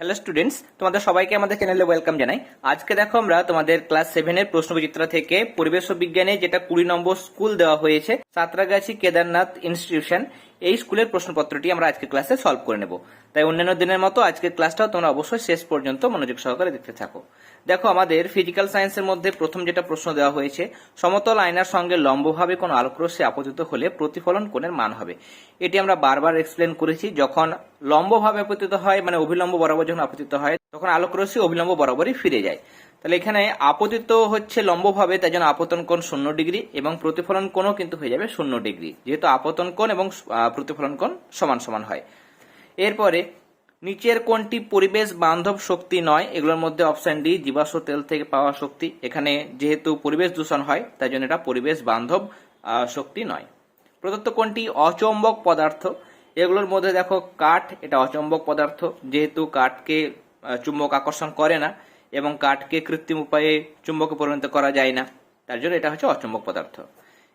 Hello students তোমাদের সবাইকে আমাদের চ্যানেলে ওয়েলকাম জানাই। আজকে দেখো আমরা তোমাদের ক্লাস সেভেনের প্রশ্নবিচিত্র থেকে পরিবেশ বিজ্ঞানে যেটা কুড়ি নম্বর স্কুল দেওয়া হয়েছে, সাঁতরাগাছি কেদারনাথ ইনস্টিটিউশন এই স্কুলের প্রশ্নপত্রটি আমরা আজকে ক্লাসে সলভ করে নেব। তাই অন্যান্য দিনের মতো আজকের ক্লাসটাও তোমরা অবশ্যই শেষ পর্যন্ত মনোযোগ সহকারে দেখতে থাকো। দেখো, আমাদের ফিজিক্যাল সায়েন্সের মধ্যে প্রথম যেটা প্রশ্ন দেওয়া হয়েছে, সমতল আয়নার সঙ্গে লম্বভাবে কোনো আলোকরশ্মি আপতিত হলে প্রতিফলন কোণের মান হবে। এটি আমরা বারবার এক্সপ্লেন করেছি, যখন লম্বভাবে আপতিত হয় মানে অভিলম্ব বরাবর যখন আপতিত হয়, তখন আলোকরশ্মি অভিলম্ব বরাবরই ফিরে যায়। তাহলে এখানে আপতিত হচ্ছে লম্বভাবে, তাই জন্য আপতন কোণ শূন্য ডিগ্রি এবং প্রতিফলন কোণও কিন্তু হয়ে যাবে শূন্য ডিগ্রি, যেহেতু আপতন কোণ এবং প্রতিফলন কোণ সমান সমান হয়। এরপরে নিচের কোনটি পরিবেশ বান্ধব শক্তি নয়? এগুলোর মধ্যে অপশন ডি জীবাশ্ম তেল থেকে পাওয়া শক্তি। এখানে যেহেতু পরিবেশ দূষণ হয়, তাই জন্য এটা পরিবেশ বান্ধব শক্তি নয়। প্রদত্ত কোনটি অচম্বক পদার্থ? এগুলোর মধ্যে দেখো কাঠ, এটা অচম্বক পদার্থ। যেহেতু কাঠকে চুম্বক আকর্ষণ করে না, এবং কাঠকে কৃত্রিম উপায়ে চুম্বকে পরিণত করা যায় না, তার জন্য এটা হচ্ছে অচম্বক পদার্থ।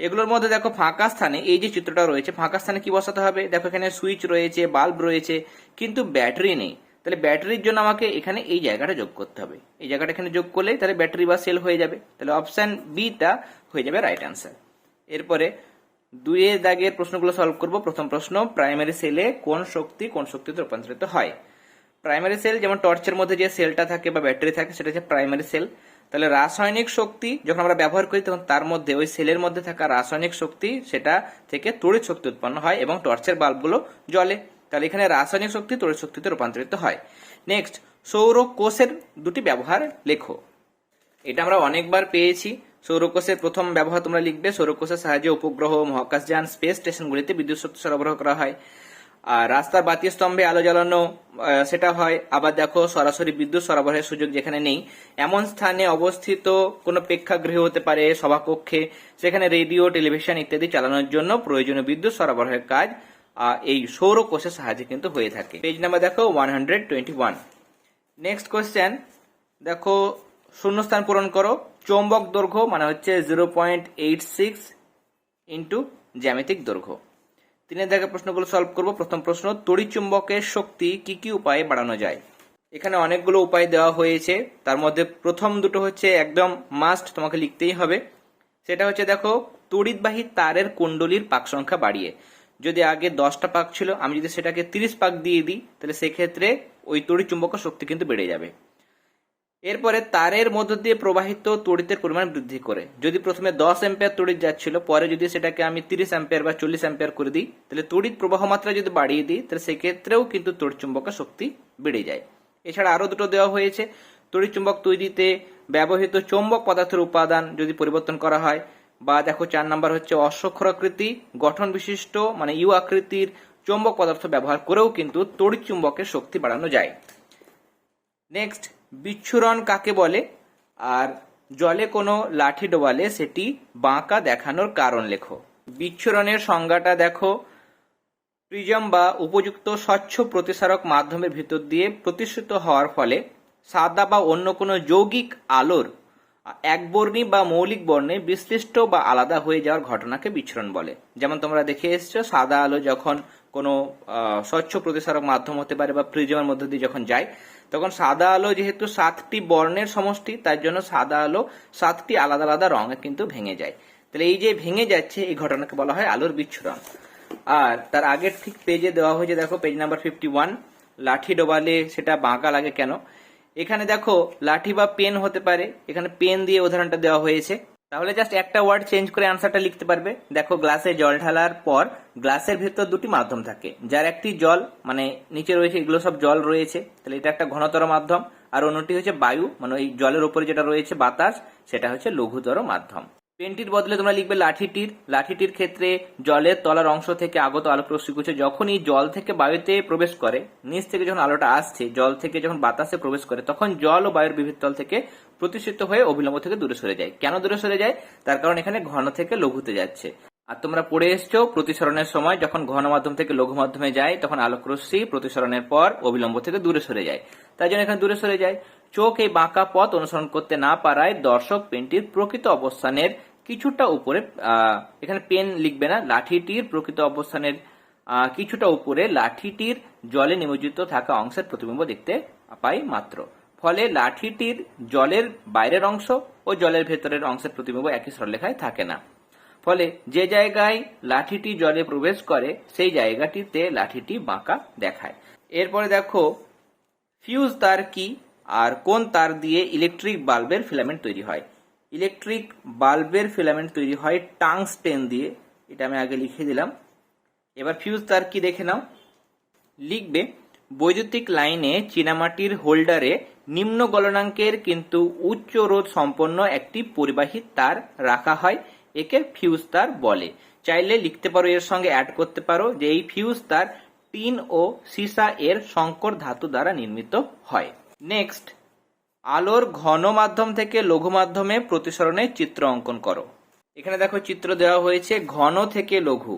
এগুলোর মধ্যে দেখো ফাঁকা স্থানে এই যে চিত্রটা রয়েছে, ফাঁকা স্থানে কি বসাতে হবে? দেখো এখানে সুইচ রয়েছে, বাল্ব রয়েছে, কিন্তু ব্যাটারি নেই। তাহলে ব্যাটারির জন্য আমাকে এখানে এই জায়গাটা যোগ করতে হবে। এই জায়গাটা এখানে যোগ করলেই তাহলে ব্যাটারি বা সেল হয়ে যাবে। তাহলে অপশন বিটা হয়ে যাবে রাইট অ্যান্সার এরপরে দুইয়ের দাগের প্রশ্নগুলো সলভ করব। প্রথম প্রশ্ন প্রাইমারি সেলে কোন শক্তি কোন শক্তিতে রূপান্তরিত হয়? প্রাইমারি সেল যেমন টর্চের মধ্যে যে সেলটা থাকে বা ব্যাটারি থাকে, সেটা হচ্ছে প্রাইমারি সেল তাহলে রাসায়নিক শক্তি যখন আমরা ব্যবহার করি, তখন তার মধ্যে, ওই সেলের মধ্যে থাকা রাসায়নিক শক্তি, সেটা থেকে তড়িৎ শক্তি উৎপন্ন হয় এবং টর্চের বাল্বগুলো জ্বলে। তাহলে এখানে রাসায়নিক শক্তি তড়িৎ শক্তিতে রূপান্তরিত হয়। নেক্সট সৌর কোষের দুটি ব্যবহার লেখো। এটা আমরা অনেকবার পেয়েছি। সৌরকোষের প্রথম ব্যবহার তোমরা লিখবে। সৌরকোষের সাহায্যে উপগ্রহ, মহাকাশযান, স্পেস স্টেশনগুলিতে বিদ্যুৎ শক্তি সরবরাহ করা হয়। আর রাস্তার বাতি স্তম্ভে আলো জ্বালানো সেটা হয়। আবার দেখো, সরাসরি বিদ্যুৎ সরবরাহের সুযোগ যেখানে নেই। এমন স্থানে অবস্থিত কোনো প্রেক্ষাগৃহ হতে পারে, সভাকক্ষে, সেখানে রেডিও, টেলিভিশন ইত্যাদি চালানোর জন্য প্রয়োজনীয় বিদ্যুৎ সরবরাহের কাজ এই সৌর কোষের সাহায্যে কিন্তু হয়ে থাকে। পেজ নাম্বার দেখো one hundred twenty one next question দেখো, শূন্যস্থান পূরণ করো। চৌম্বক দৈর্ঘ্য মানে হচ্ছে zero point eight six into জ্যামিতিক দৈর্ঘ্য। তিনের দাগের প্রশ্নগুলো সলভ করব। প্রথম প্রশ্ন, তড়িৎ চুম্বকের শক্তি কি কি উপায়ে বাড়ানো যায়? এখানে অনেকগুলো উপায় দেওয়া হয়েছে। তার মধ্যে প্রথম দুটো হচ্ছে একদম মাস্ট তোমাকে লিখতেই হবে। সেটা হচ্ছে দেখো, তড়িৎবাহী তারের কুণ্ডলীর পাক সংখ্যা বাড়িয়ে। যদি আগে দশটা পাক ছিল, আমি যদি সেটাকে তিরিশ পাক দিয়ে দিই, তাহলে সেক্ষেত্রে ওই তড়িৎ চুম্বকের শক্তি কিন্তু বেড়ে যাবে। এরপরে তারের মধ্য দিয়ে প্রবাহিত তড়িতের পরিমাণ বৃদ্ধি করে। যদি প্রথমে দশ অ্যাম্পিয়ার তড়িৎ যাচ্ছিল, পরে যদি সেটাকে আমি তিরিশ অ্যাম্পিয়ার বা চল্লিশ অ্যাম্পিয়ার করে দিই, তাহলে তড়িৎ প্রবাহ মাত্রা যদি বাড়িয়ে দিই, তাহলে সেক্ষেত্রেও কিন্তু তড়িৎ চুম্বকের শক্তি বেড়ে যায়। এছাড়া আরও দুটো দেওয়া হয়েছে। তড়িৎ চুম্বক তৈরিতে ব্যবহৃত চৌম্বক পদার্থের উপাদান যদি পরিবর্তন করা হয়, বা দেখো চার নাম্বার হচ্ছে অশ্বক্ষরাকৃতি গঠন বিশিষ্ট মানে ইউ আকৃতির চৌম্বক পদার্থ ব্যবহার করেও কিন্তু তড়িৎ চুম্বকের শক্তি বাড়ানো যায়। নেক্সট বিচ্ছুরণ কাকে বলে? আর জলে কোনো লাঠি ডোবালে সেটি বাঁকা দেখানোর কারণ লেখো। বিচ্ছুরণের সংজ্ঞাটা দেখো। প্রিজম বা উপযুক্ত স্বচ্ছ প্রতিসারক মাধ্যমের ভিতর দিয়ে প্রতিষ্ঠিত হওয়ার ফলে সাদা বা অন্য কোনো যৌগিক আলোর একবর্ণী বা মৌলিক বর্ণে বিশ্লিষ্ট বা আলাদা হয়ে যাওয়ার ঘটনাকে বিচ্ছুরণ বলে। যেমন তোমরা দেখে এসছো, সাদা আলো যখন কোনো স্বচ্ছ প্রতিসারক মাধ্যম হতে পারে বা প্রিজমের মধ্যে দিয়ে যখন যায় তখন সাদা আলো যেহেতু সাতটি বর্ণের সমষ্টি, তার জন্য সাদা আলো সাতটি আলাদা আলাদা রঙে কিন্তু ভেঙে যায়। তাহলে এই যে ভেঙে যাচ্ছে, এই ঘটনাকে বলা হয় আলোর বিচ্ছুরণ। আর তার আগের ঠিক পেজে দেওয়া হয়েছে, দেখো পেজ নাম্বার ফিফটি ওয়ান লাঠি ডোবালে সেটা বাঁকা লাগে কেন? এখানে দেখো, লাঠি বা পেন হতে পারে। এখানে পেন দিয়ে উদাহরণটা দেওয়া হয়েছে। তাহলে জাস্ট একটা ওয়ার্ড চেঞ্জ করে আনসারটা লিখতে পারবে। দেখো গ্লাসে জল ঢালার পর গ্লাসের ভেতর দুটি মাধ্যম থাকে। যার একটি জল মানে নিচে রয়েছে, এগুলো সব জল রয়েছে। তাহলে এটা একটা ঘনতর মাধ্যম। আর অন্যটি হচ্ছে বায়ু মানে ওই জলের উপরে যেটা রয়েছে বাতাস, সেটা হচ্ছে লঘুতর মাধ্যম। পেনটির বদলে তোমরা লিখবে লাঠিটির। লাঠিটির ক্ষেত্রে জলের তলার অংশ থেকে আগত আলোক রশ্মিগুচ্ছ যখনই জল থেকে বায়ুতে প্রবেশ করে, নিচ থেকে যখন আলোটা আসছে, জল থেকে যখন বাতাসে প্রবেশ করে, তখন জল ও বায়ুর তল থেকে প্রতিষ্ঠিত হয়ে অবিলম্ব থেকে দূরে সরে যায়। কেন দূরে সরে যায়? তার কারণ এখানে ঘন থেকে লঘুতে যাচ্ছে। আর তোমরা পড়ে এসছো প্রতিসরণের সময়, যখন ঘন মাধ্যম থেকে লঘু মাধ্যমে যায়, তখন আলোক রশ্মি প্রতিসরণের পর অবিলম্ব থেকে দূরে সরে যায়। তাই জন্য এখানে দূরে সরে যায়। চোখ এই বাঁকা পথ অনুসরণ করতে না পারায় দর্শক পেনটির প্রকৃত অবস্থানের কিছুটা উপরে এখানে পেন লিখবে না, লাঠিটির প্রকৃত অবস্থানের কিছুটা উপরে লাঠিটির জলে নিমজ্জিত থাকা অংশের প্রতিবিম্ব দেখতে পাই মাত্র। ফলে লাঠিটির জলের বাইরের অংশ ও জলের ভেতরের অংশের প্রতিবিম্ব একই সরলেখায় থাকে না। ফলে যে জায়গায় লাঠিটি জলে প্রবেশ করে, সেই জায়গাটিতে লাঠিটি বাঁকা দেখায়। এরপরে দেখো, ফিউজ তার কি? আর কোন তার দিয়ে ইলেকট্রিক বাল্বের ফিলামেন্ট তৈরি হয়? ইলেকট্রিক বাল্বের ফিলামেন্ট তৈরি হয় টাংস্টেন দিয়ে। এটা আমি আগে লিখে দিলাম। এবার ফিউজ তার কি দেখে নাও। লিখবে, বৈদ্যুতিক লাইনে চীনামাটির হোল্ডারে নিম্ন গলনাঙ্কের কিন্তু উচ্চ রোধ সম্পন্ন একটি পরিবাহী তার রাখা হয়। একে ফিউজ তার বলে। চাইলে লিখতে পারো, এর সঙ্গে অ্যাড করতে পারো যে এই ফিউজ তার টিন ও সীসা এর সংকর ধাতু দ্বারা নির্মিত হয়। নেক্সট আলোর ঘন মাধ্যম থেকে লঘু মাধ্যমে প্রতিসরণের চিত্র অঙ্কন করো। এখানে দেখো চিত্র দেওয়া হয়েছে ঘন থেকে লঘু।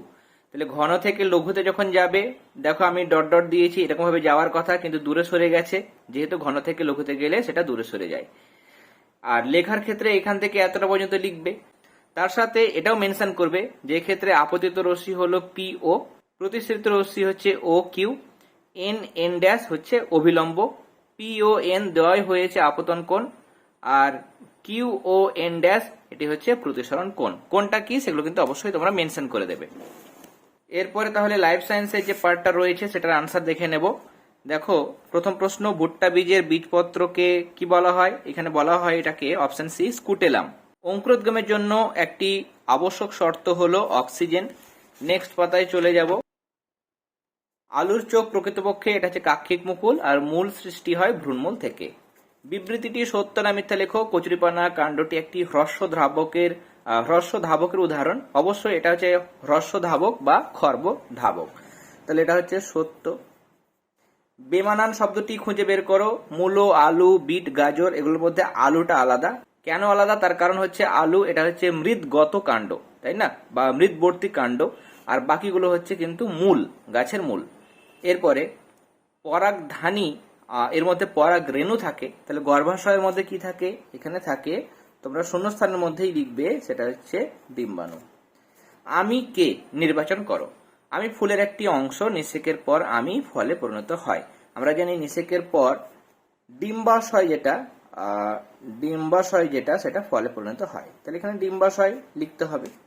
তাহলে ঘন থেকে লঘুতে যখন যাবে, দেখো আমি ডট ডট দিয়েছি এরকম ভাবে যাওয়ার কথা, কিন্তু দূরে সরে গেছে। যেহেতু ঘন থেকে লঘুতে গেলে সেটা দূরে সরে যায়। আর লেখার ক্ষেত্রে এখান থেকে এতটা পর্যন্ত লিখবে। তার সাথে এটাও মেনশন করবে যে ক্ষেত্রে আপতিত রশ্মি হলো পি ও প্রতিশ্রিত রশ্মি হচ্ছে O Q N N dash হচ্ছে অভিলম্ব। পি ও এন দেওয়াই হয়েছে আপতন কোণ, আর কিউ ও এন ড্যাশ এটি হচ্ছে প্রতিসরণ কোণ। কোনটা কি? সেগুলো কিন্তু অবশ্যই তোমরা মেনশন করে দেবে। এরপরে তাহলে লাইফ সায়েন্সের যে পার্টটা রয়েছে, সেটার আনসার দেখে নেব। দেখো, প্রথম প্রশ্ন, ভুট্টা বীজের বীজপত্রকে কি বলা হয়? এখানে বলা হয় এটাকে অপশন সি স্কুটেলাম অঙ্কুরোদ্গমের জন্য একটি আবশ্যক শর্ত হলো অক্সিজেন নেক্সট পাতায় চলে যাব। আলুর চোখ প্রকৃতপক্ষে এটা হচ্ছে কাক্ষিক মুকুল আর মূল সৃষ্টি হয় ভ্রূণমূল থেকে। বিবৃতিটি সত্য না মিথ্যা লেখো কচুরিপানা কাণ্ডটি একটি হ্রস্ব ধাবকের হ্রস্ব ধাবকের উদাহরণ। অবশ্যই এটা হচ্ছে হ্রস্ব ধাবক বা খর্ব ধাবক। তাহলে এটা হচ্ছে সত্য। বেমানান শব্দটি খুঁজে বের করো। মূলো, আলু, বিট, গাজর এগুলোর মধ্যে আলুটা আলাদা। কেন আলাদা? তার কারণ হচ্ছে আলু, এটা হচ্ছে মৃদগত কাণ্ড, তাই না? বা মৃদবর্তী কাণ্ড। আর বাকিগুলো হচ্ছে কিন্তু মূল, গাছের মূল। এরপরে পরাগধানী আহ, এর মধ্যে পরাগ রেণু থাকে। তাহলে গর্ভাশয়ের মধ্যে কি থাকে? এখানে থাকে তোমরা শূন্যস্থানের মধ্যেই লিখবে সেটা হচ্ছে ডিম্বাণু আমি কে? নির্বাচন করো। আমি ফুলের একটি অংশ নিষেকের পর আমি ফলে পরিণত হয়। আমরা জানি নিষেকের পর ডিম্বাশয় যেটা ডিম্বাশয় যেটা সেটা ফলে পরিণত হয়। তাহলে এখানে ডিম্বাশয় লিখতে হবে।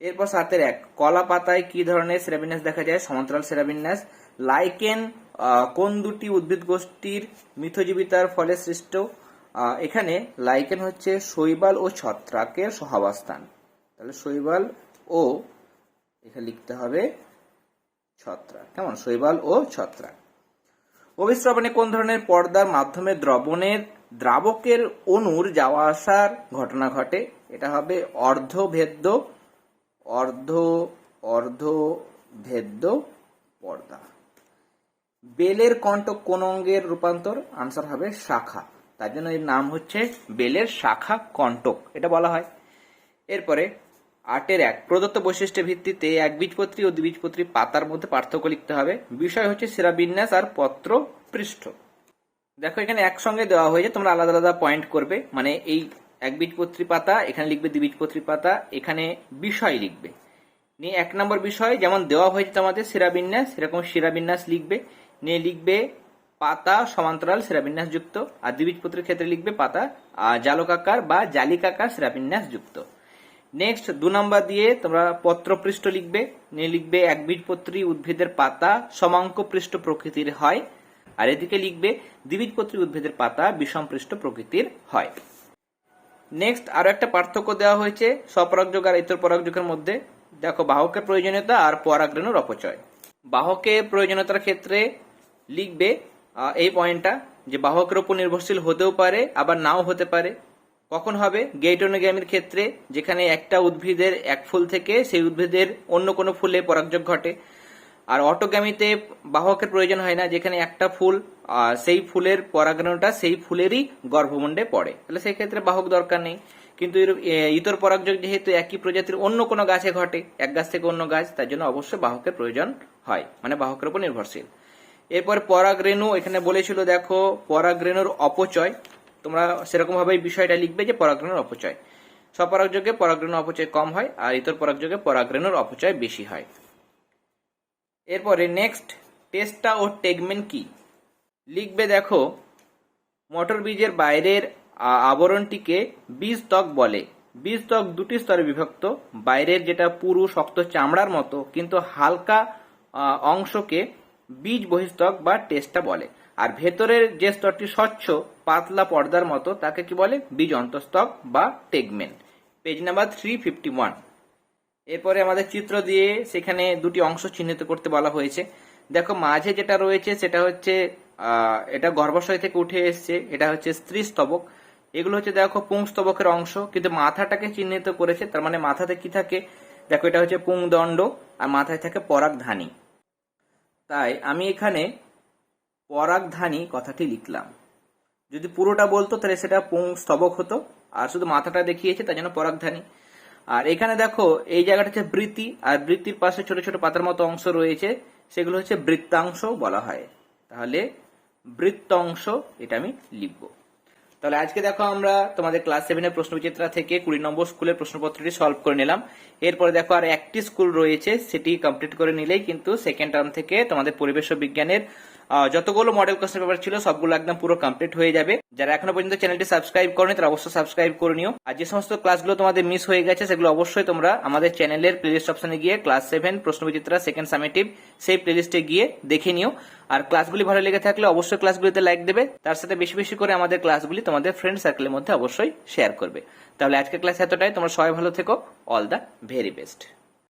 এরপর সাতের এক, কলা পাতায় কি ধরনের সেরাবিন্যাস দেখা যায়? সমান্তরাল সেরাবিন্যাস। লাইকেন কোন দুটি উদ্ভিদ গোষ্ঠীর মিথজীবিতার ফলে সৃষ্ট? এখানে লাইকেন হচ্ছে শৈবাল ও ছত্রাকের সহাবস্থান। তাহলে শৈবাল ও এখানে লিখতে হবে ছত্রাক। কেমন? শৈবাল ও ছত্রাক। অভিস্রবণে কোন ধরনের পর্দার মাধ্যমে দ্রবণের, দ্রাবকের অণুর যাওয়া আসার ঘটনা ঘটে? এটা হবে অর্ধভেদ্য অর্ধ অর্ধ, ভেদ্য, পর্দা। বেলের কণ্টক কোন অঙ্গের রূপান্তর? আনসার হবে শাখা। তার জন্য এর নাম হচ্ছে বেলের শাখা কণ্টক। এটা বলা হয়। এরপরে, আটের এক প্রদত্ত বৈশিষ্ট্যের ভিত্তিতে এক বীজপত্রী ও দ্বিবীজপত্রী পাতার মধ্যে পার্থক্য লিখতে হবে। বিষয় হচ্ছে সেরা বিন্যাস আর পত্র পৃষ্ঠ। দেখো, এখানে একসঙ্গে দেওয়া হয়েছে, তোমরা আলাদা আলাদা পয়েন্ট করবে। মানে এই এক বীজপত্রী পাতা এখানে লিখবে দ্বিবীজপত্রী পাতা এখানে বিষয় লিখবে। নিয়ে এক নম্বর বিষয়, যেমন দেওয়া হয়েছে তোমাদের শিরাবিন্যাস সেরকম শিরাবিন্যাস লিখবে। নিয়ে লিখবে পাতা সমান্তরাল শিরাবিন্যাস যুক্ত, আর দ্বিবীজপত্রের ক্ষেত্রে লিখবে পাতা জালকাকার বা জালিকাকার শিরাবিন্যাস যুক্ত। নেক্সট দু নম্বর দিয়ে তোমরা পত্রপৃষ্ঠ লিখবে। নিয়ে লিখবে এক বীজপত্রী উদ্ভিদের পাতা সমাঙ্ক পৃষ্ঠ প্রকৃতির হয়, আর এদিকে লিখবে দ্বিবীজপত্রী উদ্ভিদের পাতা বিষম পৃষ্ঠ প্রকৃতির হয়। নেক্সট আরও একটা পার্থক্য দেওয়া হয়েছে স্বপরাগযোগ আর ইতর পরাগযোগের মধ্যে। দেখো, বাহকের প্রয়োজনীয়তা আর পরাগরেণুর অপচয়। বাহকের প্রয়োজনীয়তার ক্ষেত্রে লিখবে এই পয়েন্টটা যে বাহকের উপর নির্ভরশীল হতেও পারে, আবার নাও হতে পারে। কখন হবে? গেইটোনোগ্যামির ক্ষেত্রে, যেখানে একটা উদ্ভিদের এক ফুল থেকে সেই উদ্ভিদের অন্য কোনো ফুলে পরাগযোগ ঘটে। আর অটোগ্যামিতে বাহকের প্রয়োজন হয় না, যেখানে একটা ফুল সেই ফুলের পরাগরেণুটা সেই ফুলেরই গর্ভমুণ্ডে পড়ে। তাহলে সেই ক্ষেত্রে বাহক দরকার নেই। কিন্তু ইতর পরাগযোগ যেহেতু একই প্রজাতির অন্য কোনো গাছে ঘটে, এক গাছ থেকে অন্য গাছ, তার জন্য অবশ্যই বাহকের প্রয়োজন হয় মানে বাহকের উপর নির্ভরশীল। এরপর পরাগরেণু এখানে বলেছিল, দেখো পরাগরেণুর অপচয়, তোমরা সেরকম ভাবে বিষয়টা লিখবে যে পরাগরেণুর অপচয়। স্বপরাগযোগে পরাগরেণুর অপচয় কম হয়, আর ইতর পরাগযোগে পরাগরেণুর অপচয় বেশি হয়। এরপরে নেক্সট টেস্টা ও টেগমেন কি? লিখবে দেখো মটর বীজের বাইরের আবরণটিকে বীজ ত্বক বলে। বীজ ত্বক দুটি স্তরে বিভক্ত, বাইরের যেটা পুরু, শক্ত চামড়ার মতো, কিন্তু হালকা অংশকে বীজ বহিস্তক বা টেস্টা বলে। আর ভেতরের যে স্তরটি স্বচ্ছ, পাতলা পর্দার মতো, তাকে কি বলে? বীজ অন্তস্তক বা tegmen page number three fifty one এরপরে আমাদের চিত্র দিয়ে সেখানে দুটি অংশ চিহ্নিত করতে বলা হয়েছে। দেখো, মাঝে যেটা রয়েছে সেটা হচ্ছে এটা গর্ভাশয় থেকে উঠে এসছে, এটা হচ্ছে স্ত্রী স্তবক। এগুলো হচ্ছে দেখো পুংস্তবকের অংশ, কিন্তু মাথাটাকে চিহ্নিত করেছে, তার মানে মাথাতে কি থাকে? দেখো, এটা হচ্ছে পুংদণ্ড, আর মাথায় থাকে পরাগধানী। তাই আমি এখানে পরাগধানী কথাটি লিখলাম। যদি পুরোটা বলতো, তাহলে সেটা পুং স্তবক হতো, আর শুধু মাথাটা দেখিয়েছে, তার জন্য পরাগধানী। আর এখানে দেখো, এই জায়গাটা হচ্ছে বৃত্তি, আর বৃত্তির পাশে ছোট ছোট পাতার মতো অংশ রয়েছে, সেগুলো হচ্ছে বৃত্তাংশ বলা হয়। তাহলে বৃত্তাংশ, এটা আমি লিখব। তাহলে আজকে দেখো আমরা তোমাদের ক্লাস সেভেনের প্রশ্নবিচিত্রা থেকে কুড়ি নম্বর স্কুলের প্রশ্নপত্রটি সলভ করে নিলাম। এরপরে দেখো আর একটি স্কুল রয়েছে, সেটি কমপ্লিট করে নিলেই কিন্তু সেকেন্ড টার্ম থেকে তোমাদের পরিবেশ বিজ্ঞানের যতগুলো মডেল কোশ্চেন পেপার ছিল, সবগুলো একদম পুরো কমপ্লিট হয়ে যাবে। যারা এখনও পর্যন্ত চ্যানেলটি সাবস্ক্রাইব করেনি, তারা অবশ্যই সাবস্ক্রাইব করে নিও। আর যে সমস্ত ক্লাসগুলো তোমাদের মিস হয়ে গেছে, সেগুলো অবশ্যই তোমরা আমাদের চ্যানেলের প্লেলিস্ট অপশনে গিয়ে ক্লাস সেভেন প্রশ্নবিচিত্রা সেকেন্ড সামেটিভ সেই প্লেলিস্টে গিয়ে দেখে নিও। আর ক্লাসগুলি ভালো লেগে থাকলে অবশ্যই ক্লাসগুলিতে লাইক দেবে। তার সাথে বেশি বেশি করে আমাদের ক্লাসগুলি তোমাদের ফ্রেন্ড সার্কেলের মধ্যে অবশ্যই শেয়ার করবে। তাহলে আজকের ক্লাস এতটাই। তোমরা সবাই ভালো থেকো। All the very best